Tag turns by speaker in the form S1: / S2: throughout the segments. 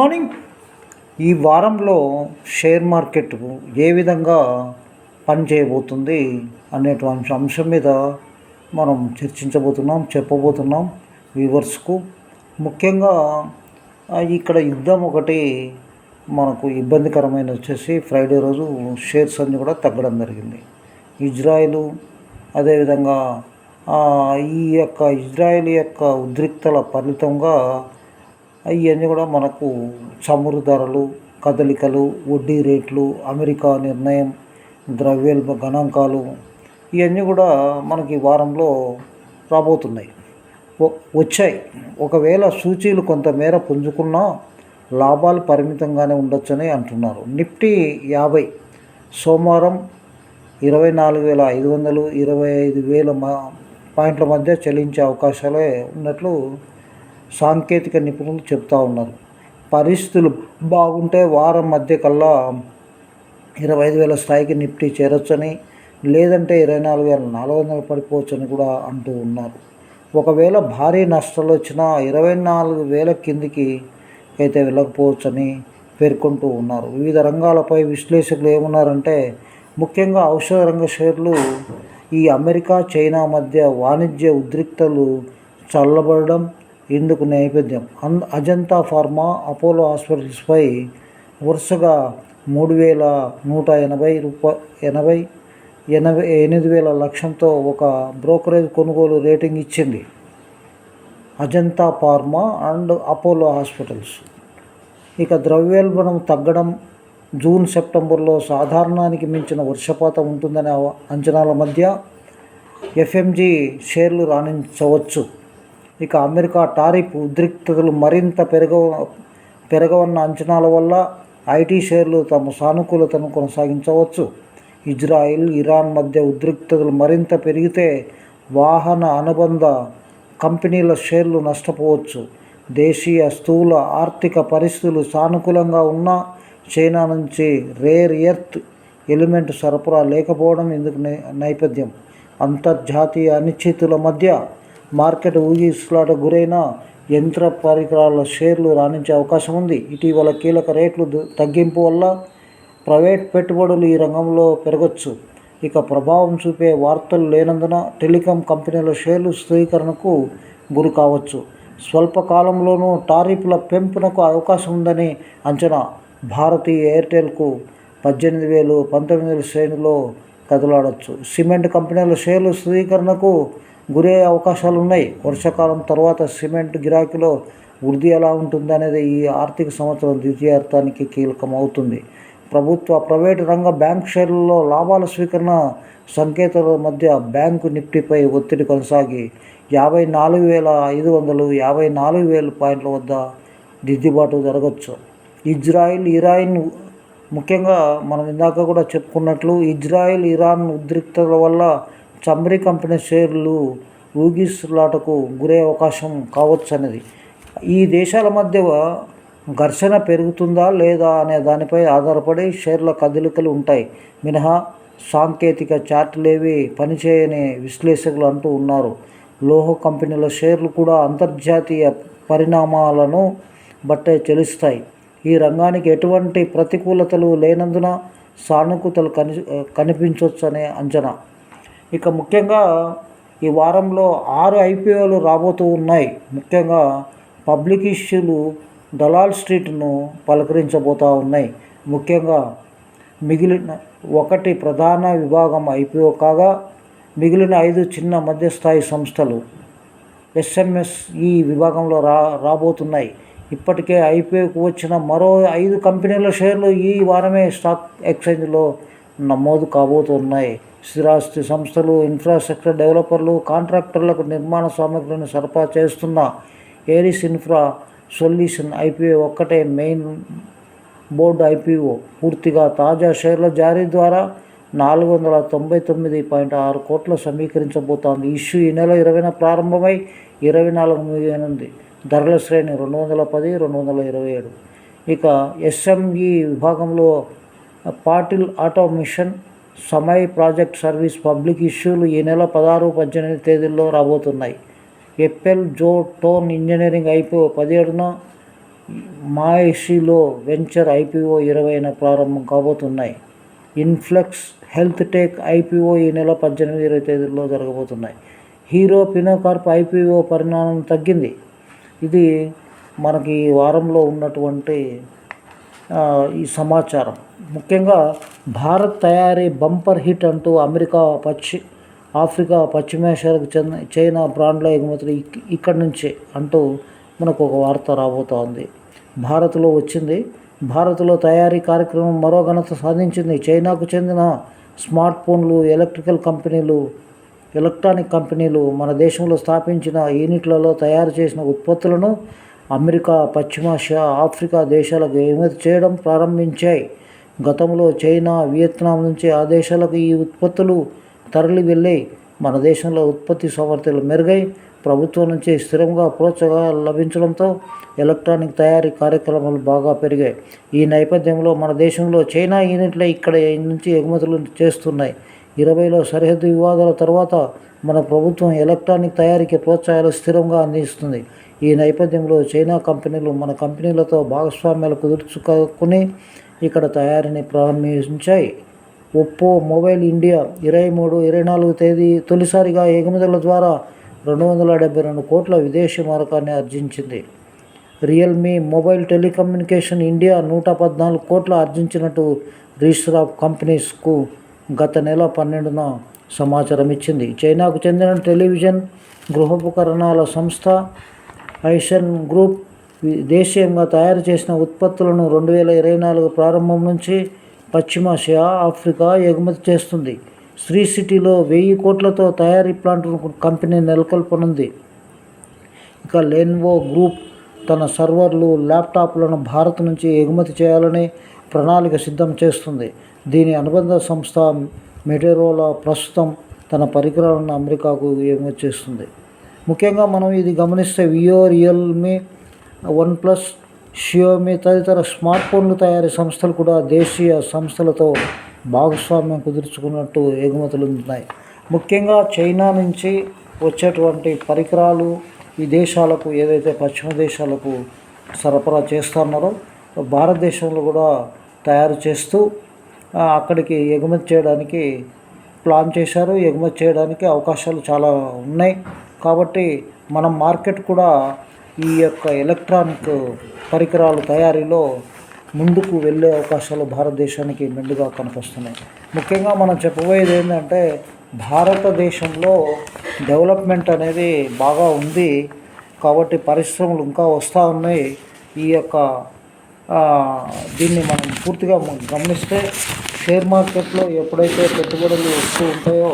S1: Morning ఈ వారంలో share market ఏ విధంగా పనిచేయబోతుంది అనేటువంటి అంశం మీద మనం చర్చించబోతున్నాం చెప్పబోతున్నాం వ్యూవర్స్కు. ముఖ్యంగా ఇక్కడ యుద్ధం ఒకటి మనకు ఇబ్బందికరమైన వచ్చేసి ఫ్రైడే రోజు షేర్స్ అన్నీ కూడా తగ్గడం జరిగింది. ఇజ్రాయిలు అదేవిధంగా ఈ యొక్క ఇజ్రాయిల్ యొక్క ఉద్రిక్తల ఫలితంగా ఇవన్నీ కూడా మనకు చమురు ధరలు కదలికలు వడ్డీ రేట్లు అమెరికా నిర్ణయం ద్రవ్యోల్బ గణాంకాలు ఇవన్నీ కూడా మనకి వారంలో రాబోతున్నాయి. వచ్చాయి. ఒకవేళ సూచీలు కొంతమేర పుంజుకున్నా లాభాలు పరిమితంగానే ఉండొచ్చని అంటున్నారు. నిఫ్టీ యాభై సోమవారం ఇరవై నాలుగు వేల ఐదు వందలు ఇరవై ఐదు వేల మా పాయింట్ల మధ్య చెల్లించే అవకాశాలే ఉన్నట్లు సాంకేతిక నిపుణులు చెప్తా ఉన్నారు. పరిస్థితులు బాగుంటే వారం మధ్య కల్లా ఇరవై ఐదు వేల స్థాయికి నిఫ్టీ చేరొచ్చని లేదంటే ఇరవై నాలుగు వేల నాలుగు వందలు పడిపోవచ్చని కూడా అంటూ ఉన్నారు. ఒకవేళ భారీ నష్టాలు వచ్చినా ఇరవై నాలుగు వేల కిందికి అయితే వెళ్ళకపోవచ్చని పేర్కొంటూ ఉన్నారు. వివిధ రంగాలపై విశ్లేషకులు ఏమన్నారంటే ముఖ్యంగా ఔషధ రంగ షేర్లు ఈ అమెరికా చైనా మధ్య వాణిజ్య ఉద్రిక్తలు చల్లబడడం ఇందుకు నేపథ్యం అన్ అజంతా ఫార్మా అపోలో హాస్పిటల్స్పై వరుసగా మూడు వేల నూట ఎనభై రూపా ఎనభై ఎనభై ఎనిమిది వేల లక్ష్యంతో ఒక బ్రోకరేజ్ కొనుగోలు రేటింగ్ ఇచ్చింది. Ajanta pharma and Apollo hospitals. ఇక ద్రవ్యోల్బణం తగ్గడం జూన్ సెప్టెంబర్లో సాధారణానికి మించిన వర్షపాతం ఉంటుందనే అవ- అంచనాల మధ్య ఎఫ్ఎంజి షేర్లు రాణించవచ్చు. ఇక అమెరికా టారిఫ్ ఉద్రిక్తతలు మరింత పెరగ పెరగవన్న అంచనాల వల్ల ఐటీ షేర్లు తమ సానుకూలతను కొనసాగించవచ్చు. ఇజ్రాయిల్ ఇరాన్ మధ్య ఉద్రిక్తతలు మరింత పెరిగితే వాహన అనుబంధ కంపెనీల షేర్లు నష్టపోవచ్చు. దేశీయ స్థూల ఆర్థిక పరిస్థితులు సానుకూలంగా ఉన్నా చైనా నుంచి రేర్ ఎర్త్ ఎలిమెంట్ సరఫరా లేకపోవడం ఇందుకు నే- నేపథ్యం. అంతర్జాతీయ అనిశ్చితుల మధ్య మార్కెట్ ఊగిసలాట గురైన యంత్ర పరికరాల షేర్లు రాణించే అవకాశం ఉంది. ఇటీవల కీలక రేట్లు తగ్గింపు వల్ల ప్రైవేట్ పెట్టుబడులు ఈ రంగంలో పెరగచ్చు. ఇక ప్రభావం చూపే వార్తలు లేనందున టెలికాం కంపెనీల షేర్లు స్థిరీకరణకు గురి కావచ్చు. స్వల్పకాలంలోనూ టారిఫ్ల పెంపునకు అవకాశం ఉందని అంచనా భారతీయ ఎయిర్టెల్కు పద్దెనిమిది వేలు పంతొమ్మిది వేల శ్రేణిలో కదలాడచ్చు. సిమెంట్ కంపెనీల షేర్లు స్థిరీకరణకు గురయ్యే అవకాశాలు ఉన్నాయి వర్షాకాలం తర్వాత సిమెంట్ గిరాకీలో వృద్ధి ఎలా ఉంటుందనేది ఈ ఆర్థిక సంవత్సరం ద్వితీయార్థానికి కీలకం అవుతుంది ప్రభుత్వ ప్రైవేటు రంగ బ్యాంక్ షేర్లలో లాభాల స్వీకరణ సంకేతాల మధ్య బ్యాంకు నిఫ్టీపై ఒత్తిడి కొనసాగి యాభై నాలుగు వేల ఐదు వందలు యాభై నాలుగు వేల పాయింట్ల వద్ద దిద్దుబాటు జరగచ్చు. ఇజ్రాయిల్ ఇరాన్ ముఖ్యంగా మనం ఇందాక కూడా చెప్పుకున్నట్లు ఇజ్రాయిల్ ఇరాన్ ఉద్రిక్తతల వల్ల చమ్రీ కంపెనీ షేర్లు ఊగిసలాటకు గురే అవకాశం కావచ్చన్నది ఈ దేశాల మధ్య ఘర్షణ పెరుగుతుందా లేదా అనే దానిపై ఆధారపడి షేర్ల కదలికలు ఉంటాయి. మినహా సాంకేతిక చాట్లేవి పనిచేయని విశ్లేషకులు అంటూ ఉన్నారు. లోహ కంపెనీల షేర్లు కూడా అంతర్జాతీయ పరిణామాలను బట్టే చెలుస్తాయి ఈ రంగానికి ఎటువంటి ప్రతికూలతలు లేనందున సానుకూలతలు కని కనిపించవచ్చనే అంచనా. ఇక ముఖ్యంగా ఈ వారంలో ఆరు ఐపీఓలు రాబోతూ ఉన్నాయి. ముఖ్యంగా పబ్లిక్ ఇష్యూలు దలాల్ స్ట్రీట్ను పలకరించబోతూ ఉన్నాయి. ముఖ్యంగా మిగిలిన ఒకటి ప్రధాన విభాగం ఐపీఓ కాగా మిగిలిన ఐదు చిన్న మధ్యస్థాయి సంస్థలు ఎస్ఎంఎస్ ఈ విభాగంలో రా రాబోతున్నాయి. ఇప్పటికే ఐపీఓకు వచ్చిన మరో ఐదు కంపెనీల షేర్లు ఈ వారమే స్టాక్ ఎక్స్చేంజ్లో నమోదు కాబోతున్నాయి. స్థిరాస్తి సంస్థలు ఇన్ఫ్రాస్ట్రక్చర్ డెవలపర్లు కాంట్రాక్టర్లకు నిర్మాణ సామగ్రిని సరఫరా చేస్తున్న ఏరిస్ ఇన్ఫ్రా సొల్యూషన్ ఐపీఓ ఒక్కటే మెయిన్ బోర్డు ఐపీఓ. పూర్తిగా తాజా షేర్ల జారీ ద్వారా నాలుగు వందల తొంభై తొమ్మిది పాయింట్ ఆరు కోట్ల సమీకరించబోతోంది. ఇష్యూ ఈ నెల ఇరవైన ప్రారంభమై ఇరవై నాలుగు ముగియనుంది. ధరల శ్రేణి రెండు వందల పది రెండు వందల ఇరవై ఏడు. ఇక ఎస్ఎంఈ విభాగంలో Patil automation Samay project service public ఇష్యూలు ఈ నెల పదహారు పద్దెనిమిది తేదీల్లో రాబోతున్నాయి. ఎప్పెల్ జో టోన్ ఇంజనీరింగ్ ఐపీఓ పదిహేడున మాయిషిలో వెంచర్ ఐపీఓ ఇరవైన ప్రారంభం కాబోతున్నాయి. ఇన్ఫ్లెక్స్ హెల్త్ టెక్ ఐపీఓ ఈ నెల పద్దెనిమిది ఇరవై తేదీల్లో జరగబోతున్నాయి. హీరో పినోకార్ప్ ఐపీఓ పరిణామం తగ్గింది. ఇది మనకి ఈ వారంలో ఉన్నటువంటి ఈ సమాచారం. ముఖ్యంగా భారత్ తయారీ బంపర్ హిట్ అంటూ అమెరికా పశ్చి ఆఫ్రికా పశ్చిమేషియాకు చెందిన చైనా బ్రాండ్ల ఎగుమతులు ఇక్కడి నుంచే అంటూ మనకు ఒక వార్త రాబోతోంది. భారత్లో వచ్చింది. భారత్లో తయారీ కార్యక్రమం మరో ఘనత సాధించింది. చైనాకు చెందిన స్మార్ట్ ఫోన్లు ఎలక్ట్రికల్ కంపెనీలు ఎలక్ట్రానిక్ కంపెనీలు మన దేశంలో స్థాపించిన యూనిట్లలో తయారు చేసిన ఉత్పత్తులను అమెరికా పశ్చిమాసియా ఆఫ్రికా దేశాలకు ఎగుమతి చేయడం ప్రారంభించాయి. గతంలో చైనా వియత్నాం నుంచి ఆ దేశాలకు ఈ ఉత్పత్తులు తరలి వెళ్ళాయి. మన దేశంలో ఉత్పత్తి సామర్థ్యాలు మెరుగై ప్రభుత్వం నుంచి స్థిరంగా ప్రోత్సాహాలు లభించడంతో ఎలక్ట్రానిక్ తయారీ కార్యక్రమాలు బాగా పెరిగాయి. ఈ నేపథ్యంలో మన దేశంలో చైనా యూనిట్లే ఇక్కడ నుంచి ఎగుమతులు చేస్తున్నాయి. ఇరవైలో సరిహద్దు వివాదాల తర్వాత మన ప్రభుత్వం ఎలక్ట్రానిక్ తయారీకి ప్రోత్సాహాలు స్థిరంగా అందిస్తుంది. ఈ నేపథ్యంలో చైనా కంపెనీలు మన కంపెనీలతో భాగస్వామ్యాలు కుదుర్చుకుని ఇక్కడ తయారీని ప్రారంభించాయి. ఒప్పో మొబైల్ ఇండియా ఇరవై మూడు ఇరవై నాలుగు తేదీ తొలిసారిగా ఎగుమతుల ద్వారా రెండు వందల డెబ్బై రెండు కోట్ల విదేశీ మారకాన్ని ఆర్జించింది. రియల్మీ మొబైల్ టెలికమ్యూనికేషన్ ఇండియా నూట పద్నాలుగు కోట్ల ఆర్జించినట్టు రిజిస్టర్ ఆఫ్ కంపెనీస్కు గత నెల పన్నెండున సమాచారం ఇచ్చింది చైనాకు చెందిన టెలివిజన్ గృహోపకరణాల సంస్థ ఐషన్ గ్రూప్ దేశీయంగా తయారు చేసిన ఉత్పత్తులను రెండు వేల ఇరవై నాలుగు ప్రారంభం నుంచి పశ్చిమాసియా ఆఫ్రికా ఎగుమతి చేస్తుంది. శ్రీ సిటీలో వెయ్యి కోట్లతో తయారీ ప్లాంట్ కంపెనీ నెలకొల్పనుంది. ఇక లెన్వో గ్రూప్ తన సర్వర్లు ల్యాప్టాప్లను భారత్ నుంచి ఎగుమతి చేయాలని ప్రణాళిక సిద్ధం చేస్తుంది. దీని అనుబంధ సంస్థ మెటెరోలా ప్రస్తుతం తన పరికరాలను అమెరికాకు ఎగుమతి చేస్తుంది. ముఖ్యంగా మనం ఇది గమనిస్తే Vivo Realme OnePlus Xiaomi తదితర స్మార్ట్ ఫోన్లు తయారీ సంస్థలు కూడా దేశీయ సంస్థలతో భాగస్వామ్యం కుదుర్చుకున్నట్టు ఎగుమతులు ఉన్నాయి. ముఖ్యంగా చైనా నుంచి వచ్చేటువంటి పరికరాలు ఈ దేశాలకు ఏదైతే పశ్చిమ దేశాలకు సరఫరా చేస్తున్నారో భారతదేశంలో కూడా తయారు చేస్తూ అక్కడికి ఎగుమతి చేయడానికి ప్లాన్ చేశారు. ఎగుమతి చేయడానికి అవకాశాలు చాలా ఉన్నాయి. కాబట్టి మనం మార్కెట్ కూడా ఈ యొక్క ఎలక్ట్రానిక్ పరికరాలు తయారీలో ముందుకు వెళ్ళే అవకాశాలు భారతదేశానికి మెండుగా కనిపిస్తున్నాయి. ముఖ్యంగా మనం చెప్పబోయేది ఏంటంటే భారతదేశంలో డెవలప్మెంట్ అనేది బాగా ఉంది. కాబట్టి పరిశ్రమలు ఇంకా వస్తూ ఉన్నాయి. ఈ యొక్క దీన్ని మనం పూర్తిగా గమనిస్తే షేర్ మార్కెట్లో ఎప్పుడైతే పెట్టుబడులు వస్తూ ఉంటాయో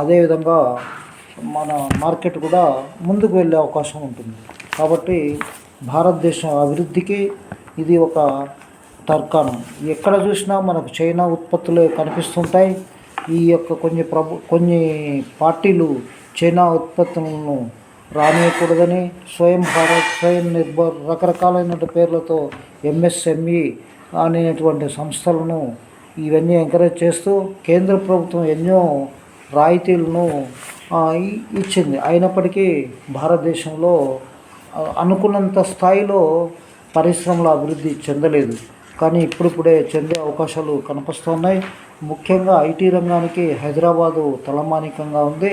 S1: అదేవిధంగా మన మార్కెట్ కూడా ముందుకు వెళ్ళే అవకాశం ఉంటుంది. కాబట్టి భారతదేశం అభివృద్ధికి ఇది ఒక తర్కాణం. ఎక్కడ చూసినా మనకు చైనా ఉత్పత్తులు కనిపిస్తుంటాయి. ఈ యొక్క కొన్ని ప్రభు కొన్ని పార్టీలు చైనా ఉత్పత్తులను రానియకూడదని స్వయం భారత్ స్వయం నిర్భర్ రకరకాలైన పేర్లతో ఎంఎస్ఎంఈ అనేటువంటి సంస్థలను ఇవన్నీ ఎంకరేజ్ చేస్తూ కేంద్ర ప్రభుత్వం ఎన్నో రాయితీలను ఇచ్చింది. అయినప్పటికీ భారతదేశంలో అనుకున్నంత స్థాయిలో పరిశ్రమల అభివృద్ధి చెందలేదు. కానీ ఇప్పుడిప్పుడే చెందే అవకాశాలు కనిపిస్తున్నాయి. ముఖ్యంగా ఐటీ రంగానికి హైదరాబాదు తలమానికంగా ఉంది.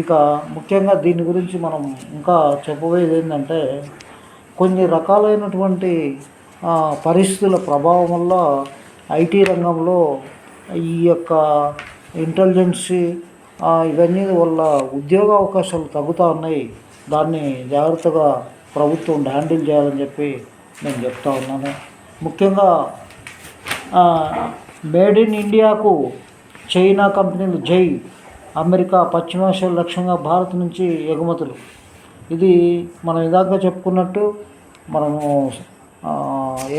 S1: ఇక ముఖ్యంగా దీని గురించి మనం ఇంకా చెప్పబోయేది ఏంటంటే కొన్ని రకాలైనటువంటి పరిస్థితుల ప్రభావం వల్ల ఐటీ రంగంలో ఈ యొక్క ఇంటెలిజెన్సీ ఇవన్నీ వల్ల ఉద్యోగ అవకాశాలు తగ్గుతూ ఉన్నాయి. దాన్ని జాగ్రత్తగా ప్రభుత్వం హ్యాండిల్ చేయాలని చెప్పి నేను చెప్తా ఉన్నాను. ముఖ్యంగా మేడ్ ఇన్ ఇండియాకు చైనా కంపెనీలు జై అమెరికా పశ్చిమాసియా లక్ష్యంగా భారత్ నుంచి ఎగుమతులు. ఇది మనం ఇదాక చెప్పుకున్నట్టు మనము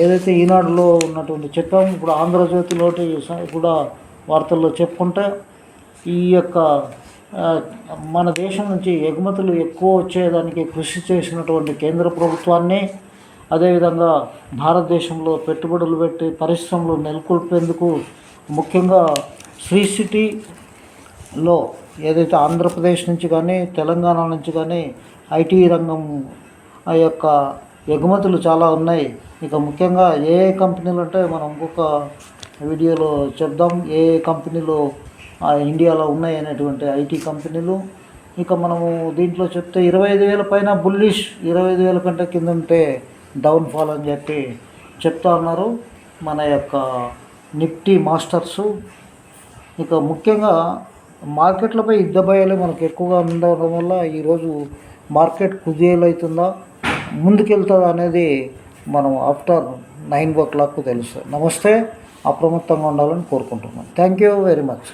S1: ఏదైతే ఈనాడులో ఉన్నటువంటి చెప్పాము ఇప్పుడు ఆంధ్రజ్యోతిలోటి కూడా వార్తల్లో చెప్పుకుంటే ఈ యొక్క మన దేశం నుంచి ఎగుమతులు ఎక్కువ వచ్చేదానికి కృషి చేసినటువంటి కేంద్ర ప్రభుత్వాన్ని అదేవిధంగా భారతదేశంలో పెట్టుబడులు పెట్టి పరిశ్రమలు నెలకొల్పేందుకు ముఖ్యంగా శ్రీ సిటీలో ఏదైతే ఆంధ్రప్రదేశ్ నుంచి కానీ తెలంగాణ నుంచి కానీ ఐటీ రంగం ఆ యొక్క ఎగుమతులు చాలా ఉన్నాయి. ఇక ముఖ్యంగా ఏ కంపెనీలు అంటే మనం ఇంకొక వీడియోలో చెప్దాం. ఏ కంపెనీలు ఇండియాలో ఉన్నాయి అనేటువంటి ఐటీ కంపెనీలు. ఇక మనము దీంట్లో చెప్తే ఇరవై ఐదు వేల పైన బుల్లిష్ ఇరవై ఐదు వేల కంటే కింద ఉంటే డౌన్ ఫాల్ అని చెప్పి చెప్తా ఉన్నారు మన యొక్క నిఫ్టీ మాస్టర్సు. ఇక ముఖ్యంగా మార్కెట్లపై యుద్ధ భయాలే మనకు ఎక్కువగా ఉండడం వల్ల ఈరోజు మార్కెట్ కుదేలవుతుందా ముందుకెళ్తుందా అనేది మనం ఆఫ్టర్ నైన్ ఓ క్లాక్ తెలుస్తుంది నమస్తే అప్రమత్తంగా ఉండాలని కోరుకుంటున్నాను థ్యాంక్ యూ వెరీ మచ్.